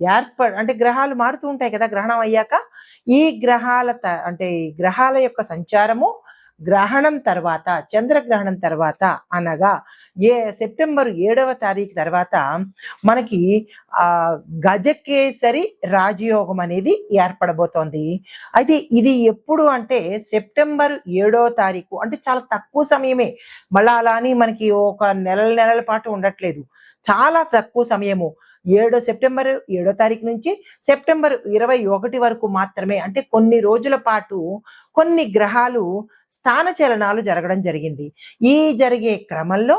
ఏర్ప అంటే గ్రహాలు మారుతూ ఉంటాయి కదా గ్రహణం అయ్యాక ఈ గ్రహాల త- అంటే గ్రహాల యొక్క సంచారము గ్రహణం తర్వాత చంద్రగ్రహణం తర్వాత అనగా ఏ సెప్టెంబర్ ఏడవ తారీఖు తర్వాత మనకి ఆ గజకేసరి రాజయోగం అనేది ఏర్పడబోతోంది. అయితే ఇది ఎప్పుడు అంటే సెప్టెంబర్ ఏడో తారీఖు అంటే చాలా తక్కువ సమయమే. మళ్ళా అలా అని మనకి ఒక నెలల నెలల పాటు ఉండట్లేదు. చాలా తక్కువ సమయము. ఏడో సెప్టెంబర్ ఏడో తారీఖు నుంచి సెప్టెంబర్ ఇరవై ఒకటి వరకు మాత్రమే అంటే కొన్ని రోజుల పాటు కొన్ని గ్రహాలు స్థాన చలనాలు జరగడం జరిగింది. ఈ జరిగే క్రమంలో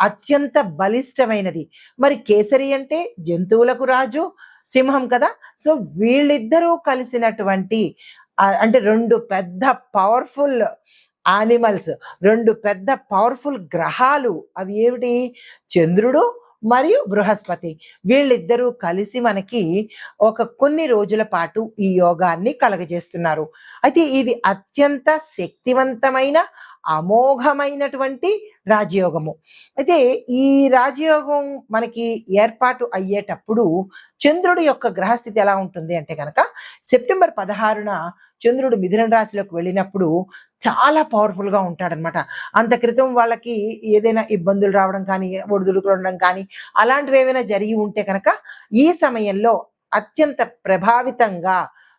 అత్యంత బలిష్టమైనది. మరి కేసరి అంటే జంతువులకు రాజు సింహం కదా? సో వీళ్ళిద్దరూ కలిసినటువంటి అంటే రెండు పెద్ద పవర్ఫుల్ యానిమల్స్ రెండు పెద్ద పవర్ఫుల్ గ్రహాలు. అవి ఏమిటి? చంద్రుడు మరియు బృహస్పతి. వీళ్ళిద్దరూ కలిసి మనకి ఒక కొన్ని రోజుల పాటు ఈ యోగాన్ని కలగజేస్తున్నారు. అయితే ఇది అత్యంత శక్తివంతమైన అమోఘమైనటువంటి రాజయోగము. అయితే ఈ రాజయోగం మనకి ఏర్పాటు అయ్యేటప్పుడు చంద్రుడి యొక్క గ్రహస్థితి ఎలా ఉంటుంది అంటే కనుక సెప్టెంబర్ పదహారున చంద్రుడు మిథున రాశిలోకి వెళ్ళినప్పుడు చాలా పవర్ఫుల్గా ఉంటాడనమాట అంత క్రితం వాళ్ళకి ఏదైనా ఇబ్బందులు రావడం కానీ ఒడిదుడుకులు ఉండడం కానీ అలాంటివి ఏమైనా జరిగి ఉంటే కనుక ఈ సమయంలో అత్యంత ప్రభావితంగా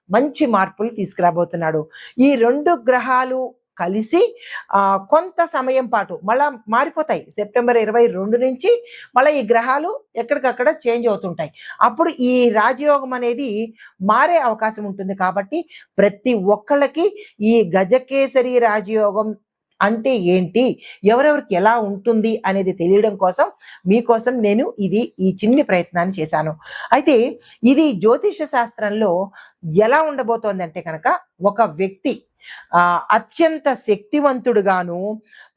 మంచి మార్పులు తీసుకురాబోతున్నాడు. ఈ రెండు గ్రహాలు కలిసి కొంత సమయం పాటు మళ్ళా మారిపోతాయి. సెప్టెంబర్ ఇరవై రెండు నుంచి మళ్ళీ ఈ గ్రహాలు ఎక్కడికక్కడ చేంజ్ అవుతుంటాయి. అప్పుడు ఈ రాజయోగం అనేది మారే అవకాశం ఉంటుంది కాబట్టి ప్రతి ఒక్కళ్ళకి ఈ గజకేసరి రాజయోగం అంటే ఏంటి? ఎవరెవరికి ఎలా ఉంటుంది అనేది తెలియడం కోసం మీకోసం నేను ఇది ఈ చిన్ని ప్రయత్నాన్ని చేశాను. అయితే ఇది జ్యోతిష శాస్త్రంలో ఎలా ఉండబోతోంది అంటే కనుక ఒక వ్యక్తి అత్యంత శక్తివంతుడుగాను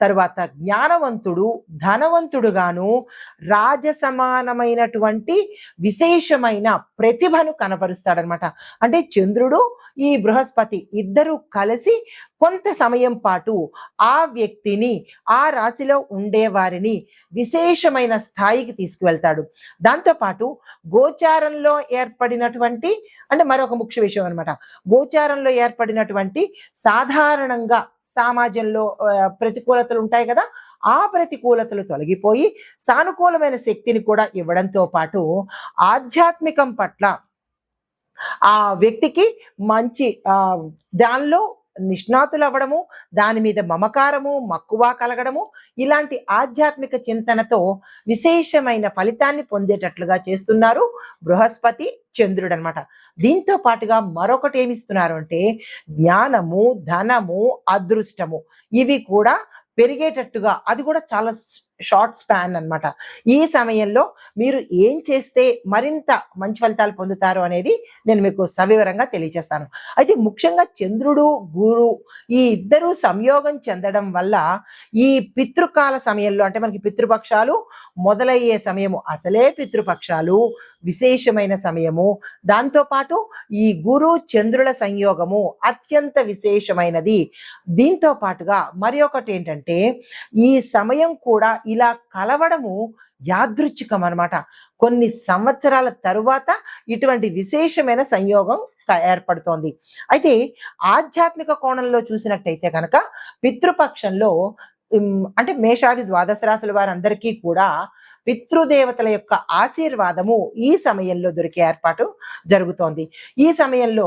తర్వాత జ్ఞానవంతుడు ధనవంతుడుగాను రాజసమానమైనటువంటి విశేషమైన ప్రతిభను కనపరుస్తాడనమాట. అంటే చంద్రుడు ఈ బృహస్పతి ఇద్దరు కలిసి కొంత సమయం పాటు ఆ వ్యక్తిని ఆ రాశిలో ఉండే వారిని విశేషమైన స్థాయికి తీసుకువెళ్తాడు. దాంతోపాటు గోచారంలో ఏర్పడినటువంటి అంటే మరొక ముఖ్య విషయం అనమాట గోచారంలో ఏర్పడినటువంటి సాధారణంగా సమాజంలో ప్రతికూలతలు ఉంటాయి కదా ఆ ప్రతికూలతలు తొలగిపోయి సానుకూలమైన శక్తిని కూడా ఇవ్వడంతో పాటు ఆధ్యాత్మికం పట్ల ఆ వ్యక్తికి మంచి ఆ దానిలో నిష్ణాతులు అవ్వడము దాని మీద మమకారము మక్కువ కలగడము ఇలాంటి ఆధ్యాత్మిక చింతనతో విశేషమైన ఫలితాన్ని పొందేటట్లుగా చేస్తున్నారు బృహస్పతి చంద్రుడు అనమాట దీంతో పాటుగా మరొకటి ఏమిస్తున్నారు అంటే జ్ఞానము ధనము అదృష్టము ఇవి కూడా పెరిగేటట్టుగా అది కూడా చాలా షార్ట్ స్పాన్ అన్నమాట. ఈ సమయంలో మీరు ఏం చేస్తే మరింత మంచి ఫలితాలు పొందుతారు అనేది నేను మీకు సవివరంగా తెలియజేస్తాను. అయితే ముఖ్యంగా చంద్రుడు గురు ఈ ఇద్దరు సంయోగం చెందడం వల్ల ఈ పితృకాల సమయంలో అంటే మనకి పితృపక్షాలు మొదలయ్యే సమయము అసలే పితృపక్షాలు విశేషమైన సమయము. దాంతోపాటు ఈ గురు చంద్రుల సంయోగము అత్యంత విశేషమైనది. దీంతో పాటుగా మరి ఒకటి ఏంటంటే ఈ సమయం కూడా ఇలా కలవడము యాదృచ్ఛికం అన్నమాట. కొన్ని సంవత్సరాల తరువాత ఇటువంటి విశేషమైన సంయోగం ఏర్పడుతోంది. అయితే ఆధ్యాత్మిక కోణంలో చూసినట్టయితే కనుక పితృపక్షంలో అంటే మేషాది ద్వాదశ రాశుల వారందరికీ కూడా పితృదేవతల యొక్క ఆశీర్వాదము ఈ సమయంలో దొరికే ఏర్పాటు జరుగుతోంది. ఈ సమయంలో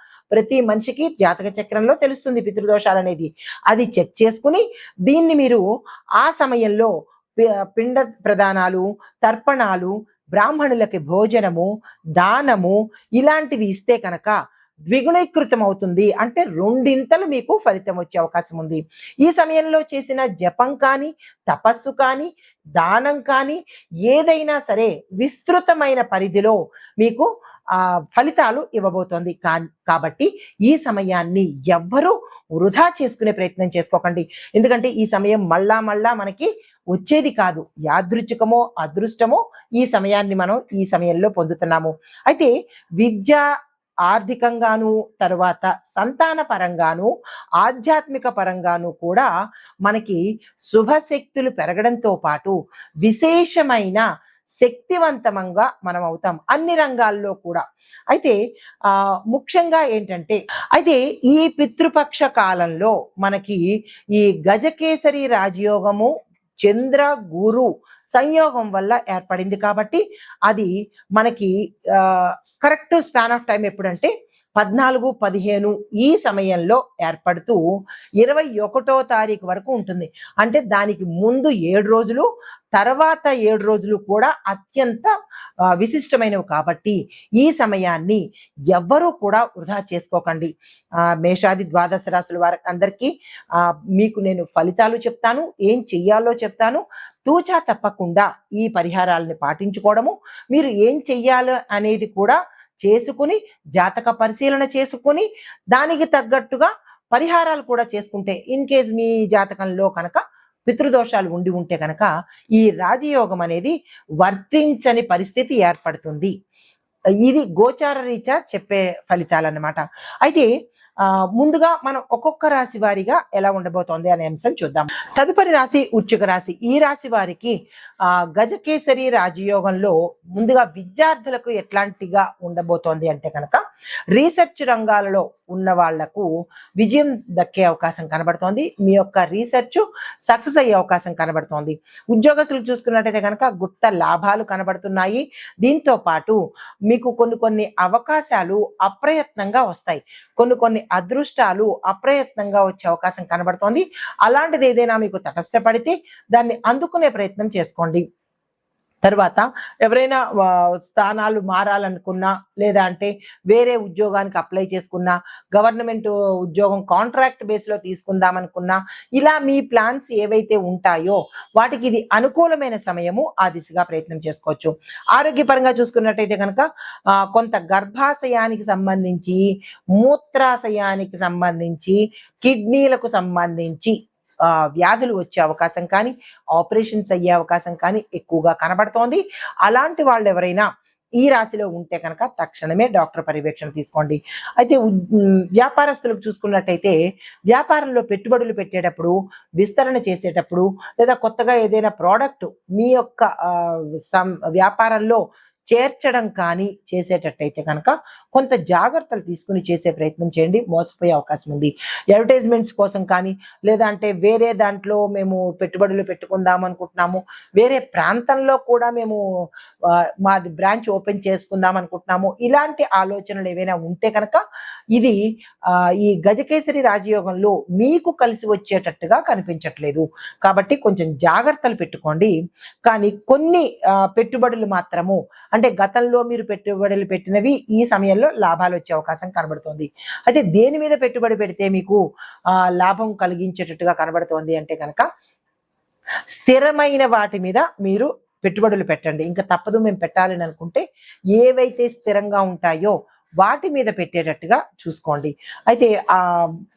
ప్రతి మనిషికి జాతక చక్రంలో తెలుస్తుంది పితృదోషాలు అనేది. అది చెక్ చేసుకుని దీన్ని మీరు ఆ సమయంలో పి- పిండ ప్రదానాలు తర్పణాలు బ్రాహ్మణులకి భోజనము దానము ఇలాంటివి ఇస్తే కనుక ద్విగుణీకృతం అవుతుంది. అంటే రెండింతలు మీకు ఫలితం వచ్చే అవకాశం ఉంది. ఈ సమయంలో చేసిన జపం కానీ తపస్సు కానీ దానం కానీ ఏదైనా సరే విస్తృతమైన పరిధిలో మీకు ఫలితాలు ఇవ్వబోతోంది. కా కాబట్టి ఈ సమయాన్ని ఎవ్వరూ వృధా చేసుకునే ప్రయత్నం చేసుకోకండి. ఎందుకంటే ఈ సమయం మళ్ళా మళ్ళా మనకి వచ్చేది కాదు. యాదృచ్ఛికమో అదృష్టమో ఈ సమయాన్ని మనం ఈ సమయంలో పొందుతున్నాము. అయితే విద్య ఆర్థికంగాను తర్వాత సంతాన పరంగాను ఆధ్యాత్మిక పరంగాను కూడా మనకి శుభశక్తులు పెరగడంతో పాటు విశేషమైన శక్తివంతమంగా మనం అవుతాం అన్ని రంగాల్లో కూడా. అయితే ఆ ముఖ్యంగా ఏంటంటే అయితే ఈ పితృపక్ష కాలంలో మనకి ఈ గజకేసరి రాజయోగము చంద్ర గురు సంయోగం వల్ల ఏర్పడింది కాబట్టి అది మనకి కరెక్ట్ స్పాన్ ఆఫ్ టైం ఎప్పుడంటే పద్నాలుగు పదిహేను ఈ సమయంలో ఏర్పడుతూ ఇరవై ఒకటో తారీఖు వరకు ఉంటుంది. అంటే దానికి ముందు ఏడు రోజులు తర్వాత ఏడు రోజులు కూడా అత్యంత విశిష్టమైనవి కాబట్టి ఈ సమయాన్ని ఎవ్వరూ కూడా వృధా చేసుకోకండి. మేషాది ద్వాదశ రాశుల వారికి అందరికీ మీకు నేను ఫలితాలు చెప్తాను ఏం చెయ్యాలో చెప్తాను. తూచా తప్పకుండా ఈ పరిహారాలను పాటించుకోవడము మీరు ఏం చెయ్యాలి అనేది కూడా చేసుకుని జాతక పరిశీలన చేసుకుని దానికి తగ్గట్టుగా పరిహారాలు కూడా చేసుకుంటే ఇన్ కేస్ మీ జాతకంలో కనుక పితృదోషాలు ఉండి ఉంటే కనుక ఈ రాజయోగం అనేది వర్తించని పరిస్థితి ఏర్పడుతుంది. ఇది గోచార రీత్యా చెప్పే ఫలితాలు అన్నమాట అయితే ముందుగా మనం ఒక్కొక్క రాశి వారిగా ఎలా ఉండబోతోంది అనే అంశం చూద్దాం. తదుపరి రాశి ఉచ్చుక రాశి. ఈ రాశి వారికి ఆ గజకేసరి రాజయోగంలో ముందుగా విద్యార్థులకు ఎట్లాంటిగా ఉండబోతోంది అంటే కనుక రీసెర్చ్ రంగాలలో ఉన్న వాళ్ళకు విజయం దక్కే అవకాశం కనబడుతోంది. మీ యొక్క రీసెర్చ్ సక్సెస్ అయ్యే అవకాశం కనబడుతోంది. ఉద్యోగస్తులు చూసుకున్నట్టయితే కనుక గుప్త లాభాలు కనబడుతున్నాయి. దీంతో పాటు మీకు కొన్ని కొన్ని అవకాశాలు అప్రయత్నంగా వస్తాయి. కొన్ని కొన్ని అదృష్టాలు అప్రయత్నంగా వచ్చే అవకాశం కనబడుతోంది. అలాంటిది ఏదైనా మీకు తటస్థపడితే దాన్ని అందుకునే ప్రయత్నం చేసుకోండి. తర్వాత ఎవరైనా స్థానాలు మారాలనుకున్నా లేదా అంటే వేరే ఉద్యోగానికి అప్లై చేసుకున్నా గవర్నమెంట్ ఉద్యోగం కాంట్రాక్ట్ బేస్లో తీసుకుందాం అనుకున్నా ఇలా మీ ప్లాన్స్ ఏవైతే ఉంటాయో వాటికి ఇది అనుకూలమైన సమయము ఆ దిశగా ప్రయత్నం చేసుకోవచ్చు. ఆరోగ్యపరంగా చూసుకున్నట్టయితే కనుక కొంత గర్భాశయానికి సంబంధించి మూత్రాశయానికి సంబంధించి కిడ్నీలకు సంబంధించి వ్యాధులు వచ్చే అవకాశం కానీ ఆపరేషన్స్ అయ్యే అవకాశం కానీ ఎక్కువగా కనబడుతోంది. అలాంటి వాళ్ళు ఎవరైనా ఈ రాశిలో ఉంటే కనుక తక్షణమే డాక్టర్ పర్యవేక్షణ తీసుకోండి. అయితే వ్యాపారస్తులకు చూసుకున్నట్టయితే వ్యాపారంలో పెట్టుబడులు పెట్టేటప్పుడు విస్తరణ చేసేటప్పుడు లేదా కొత్తగా ఏదైనా ప్రోడక్ట్ మీ యొక్క సం- వ్యాపారంలో చేర్చడం కానీ చేసేటట్టయితే కనుక కొంత జాగ్రత్తలు తీసుకుని చేసే ప్రయత్నం చేయండి. మోసపోయే అవకాశం ఉంది. అడ్వర్టైజ్మెంట్స్ కోసం కానీ లేదంటే వేరే దాంట్లో మేము పెట్టుబడులు పెట్టుకుందాం అనుకుంటున్నాము. వేరే ప్రాంతంలో కూడా మేము మాది బ్రాంచ్ ఓపెన్ చేసుకుందాం అనుకుంటున్నాము. ఇలాంటి ఆలోచనలు ఏవైనా ఉంటే కనుక ఇది ఈ గజకేసరి రాజయోగంలో మీకు కలిసి వచ్చేటట్టుగా కనిపించట్లేదు. కాబట్టి కొంచెం జాగ్రత్తలు పెట్టుకోండి. కానీ కొన్ని పెట్టుబడులు మాత్రము అంటే గతంలో మీరు పెట్టుబడులు పెట్టినవి ఈ సమయంలో లాభాలు వచ్చే అవకాశం కనబడుతోంది. అయితే దేని మీద పెట్టుబడి పెడితే మీకు ఆ, లాభం కలిగించేటట్టుగా కనబడుతోంది అంటే కనుక స్థిరమైన వాటి మీద మీరు పెట్టుబడులు పెట్టండి. ఇంకా తప్పదు మేము పెట్టాలని అనుకుంటే ఏవైతే స్థిరంగా ఉంటాయో వాటి మీద పెట్టేటట్టుగా చూసుకోండి. అయితే ఆ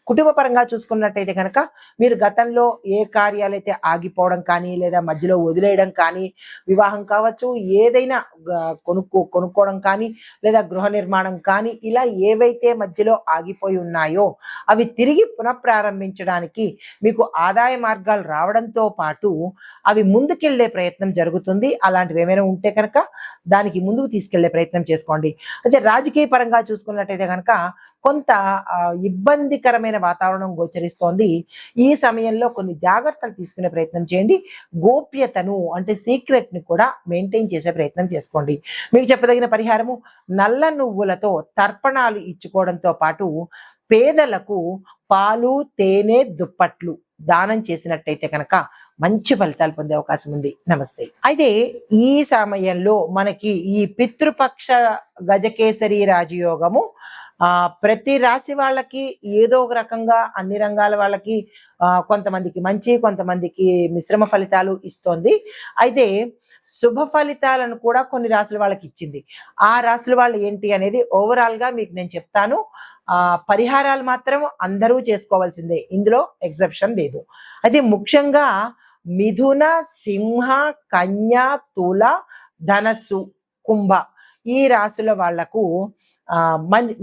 కుటుంబ పరంగా చూసుకున్నట్టయితే కనుక మీరు గతంలో ఏ కార్యాలైతే ఆగిపోవడం కానీ లేదా మధ్యలో వదిలేయడం కానీ వివాహం కావచ్చు ఏదైనా కొనుక్కో కొనుక్కోవడం కానీ లేదా గృహ నిర్మాణం కానీ ఇలా ఏవైతే మధ్యలో ఆగిపోయి ఉన్నాయో అవి తిరిగి పునఃప్రారంభించడానికి మీకు ఆదాయ మార్గాలు రావడంతో పాటు అవి ముందుకెళ్ళే ప్రయత్నం జరుగుతుంది. అలాంటివి ఏమైనా ఉంటే కనుక దానికి ముందుకు తీసుకెళ్ళే ప్రయత్నం చేసుకోండి. అయితే రాజకీయ పరంగా చూసుకున్నట్టయితే కనుక కొంత ఇబ్బందికరమైన వాతావరణం గోచరిస్తోంది. ఈ సమయంలో కొన్ని జాగ్రత్తలు తీసుకునే ప్రయత్నం చేయండి. గోప్యతను అంటే సీక్రెట్ని కూడా మెయింటైన్ చేసే ప్రయత్నం చేసుకోండి. మీకు చెప్పదగిన పరిహారము నల్ల నువ్వులతో తర్పణాలు ఇచ్చుకోవడంతో పాటు పేదలకు పాలు తేనె దుప్పట్లు దానం చేసినట్టయితే కనుక మంచి ఫలితాలు పొందే అవకాశం ఉంది. నమస్తే. అయితే ఈ సమయంలో మనకి ఈ పితృపక్ష గజకేసరి రాజయోగము ఆ ప్రతి రాశి వాళ్ళకి ఏదో ఒక రకంగా అన్ని రంగాల వాళ్ళకి ఆ, కొంతమందికి మంచి కొంతమందికి మిశ్రమ ఫలితాలు ఇస్తోంది. అయితే శుభ ఫలితాలను కూడా కొన్ని రాసుల వాళ్ళకి ఇచ్చింది. ఆ రాసుల వాళ్ళు ఏంటి అనేది ఓవరాల్గా మీకు నేను చెప్తాను. ఆ పరిహారాలు మాత్రం అందరూ చేసుకోవాల్సిందే. ఇందులో ఎగ్జెప్షన్ లేదు. అయితే ముఖ్యంగా మిథున సింహ కన్య తుల ధనస్సు కుంభ. ఈ రాసుల వాళ్ళకు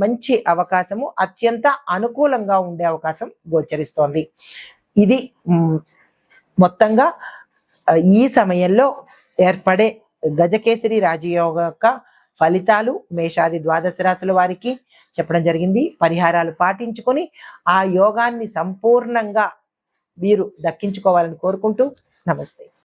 మంచి అవకాశము అత్యంత అనుకూలంగా ఉండే అవకాశం గోచరిస్తోంది. ఇది మొత్తంగా ఈ సమయంలో ఏర్పడే గజకేసరి రాజయోగ యొక్క ఫలితాలు మేషాది ద్వాదశ రాశుల వారికి చెప్పడం జరిగింది. పరిహారాలు పాటించుకొని ఆ యోగాన్ని సంపూర్ణంగా వీరు దక్కించుకోవాలని కోరుకుంటూ నమస్తే.